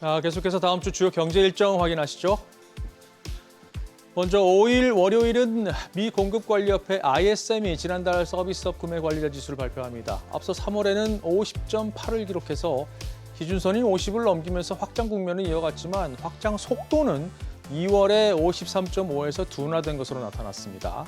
아, 계속해서 다음 주 주요 경제 일정 확인하시죠. 먼저 5일 월요일은 미 공급관리협회 ISM이 지난달 서비스업 구매 관리자 지수를 발표합니다. 앞서 3월에는 50.8을 기록해서 기준선인 50을 넘기면서 확장 국면을 이어갔지만 확장 속도는 2월에 53.5에서 둔화된 것으로 나타났습니다.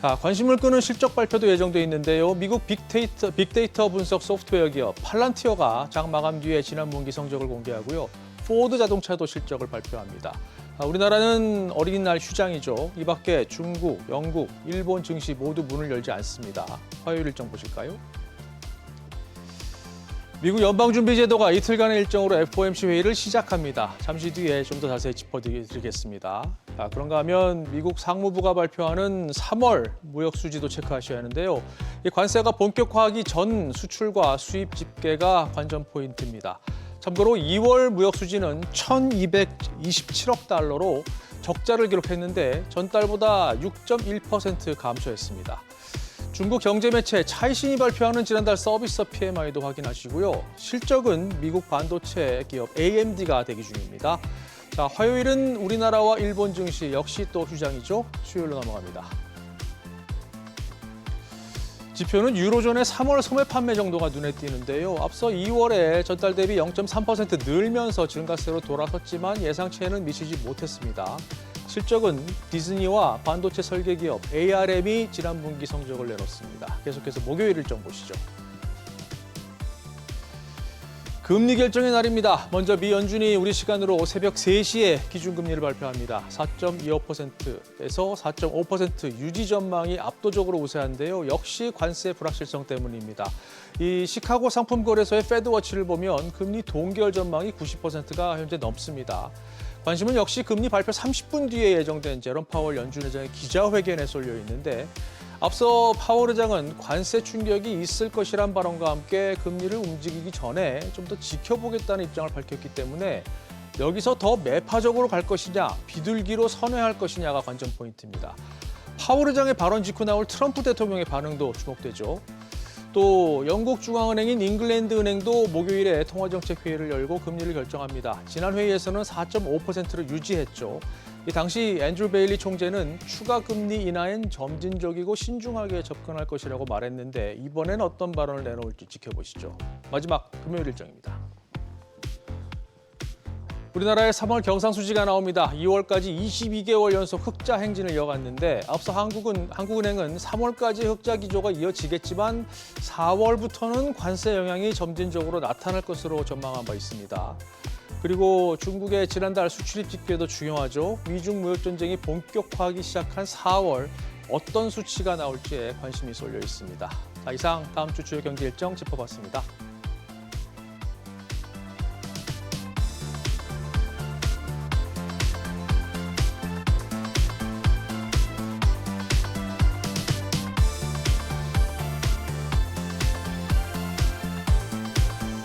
자, 관심을 끄는 실적 발표도 예정돼 있는데요. 미국 빅데이터, 빅데이터 분석 소프트웨어 기업 팔란티어가 장 마감 뒤에 지난 분기 성적을 공개하고요. 포드 자동차도 실적을 발표합니다. 아, 우리나라는 어린이날 휴장이죠. 이 밖에 중국, 영국, 일본 증시 모두 문을 열지 않습니다. 화요일 일정 보실까요? 미국 연방준비제도가 이틀간의 일정으로 FOMC 회의를 시작합니다. 잠시 뒤에 좀 더 자세히 짚어드리겠습니다. 자, 그런가 하면 미국 상무부가 발표하는 3월 무역 수지도 체크하셔야 하는데요. 이 관세가 본격화하기 전 수출과 수입 집계가 관전 포인트입니다. 참고로 2월 무역 수지는 1,227억 달러로 적자를 기록했는데 전달보다 6.1% 감소했습니다. 중국 경제 매체 차이신이 발표하는 지난달 서비스 PMI도 확인하시고요. 실적은 미국 반도체 기업 AMD가 대기 중입니다. 자, 화요일은 우리나라와 일본 증시 역시 또 휴장이죠. 수요일로 넘어갑니다. 지표는 유로존의 3월 소매 판매 정도가 눈에 띄는데요. 앞서 2월에 전달 대비 0.3% 늘면서 증가세로 돌아섰지만 예상치에는 미치지 못했습니다. 실적은 디즈니와 반도체 설계 기업 ARM이 지난 분기 성적을 내놓습니다. 계속해서 목요일 일정 보시죠. 금리 결정의 날입니다. 먼저 미 연준이 우리 시간으로 새벽 3시에 기준금리를 발표합니다. 4.25%에서 4.5% 유지 전망이 압도적으로 우세한데요. 역시 관세 불확실성 때문입니다. 이 시카고 상품 거래소의 페드워치를 보면 금리 동결 전망이 90%가 현재 넘습니다. 관심은 역시 금리 발표 30분 뒤에 예정된 제롬 파월 연준 의장의 기자회견에 쏠려 있는데 앞서 파월 의장은 관세 충격이 있을 것이란 발언과 함께 금리를 움직이기 전에 좀 더 지켜보겠다는 입장을 밝혔기 때문에 여기서 더 매파적으로 갈 것이냐, 비둘기로 선회할 것이냐가 관전 포인트입니다. 파월 의장의 발언 직후 나올 트럼프 대통령의 반응도 주목되죠. 또 영국 중앙은행인 잉글랜드 은행도 목요일에 통화정책 회의를 열고 금리를 결정합니다. 지난 회의에서는 4.5%를 유지했죠. 이 당시 앤드루 베일리 총재는 추가 금리 인하엔 점진적이고 신중하게 접근할 것이라고 말했는데 이번엔 어떤 발언을 내놓을지 지켜보시죠. 마지막 금요일 일정입니다. 우리나라의 3월 경상수지가 나옵니다. 2월까지 22개월 연속 흑자 행진을 이어갔는데 앞서 한국은 한국은행은 3월까지 흑자 기조가 이어지겠지만 4월부터는 관세 영향이 점진적으로 나타날 것으로 전망한 바 있습니다. 그리고 중국의 지난달 수출입 집계도 중요하죠. 미중 무역 전쟁이 본격화하기 시작한 4월 어떤 수치가 나올지에 관심이 쏠려 있습니다. 자, 이상 다음 주 주요 경제 일정 짚어봤습니다.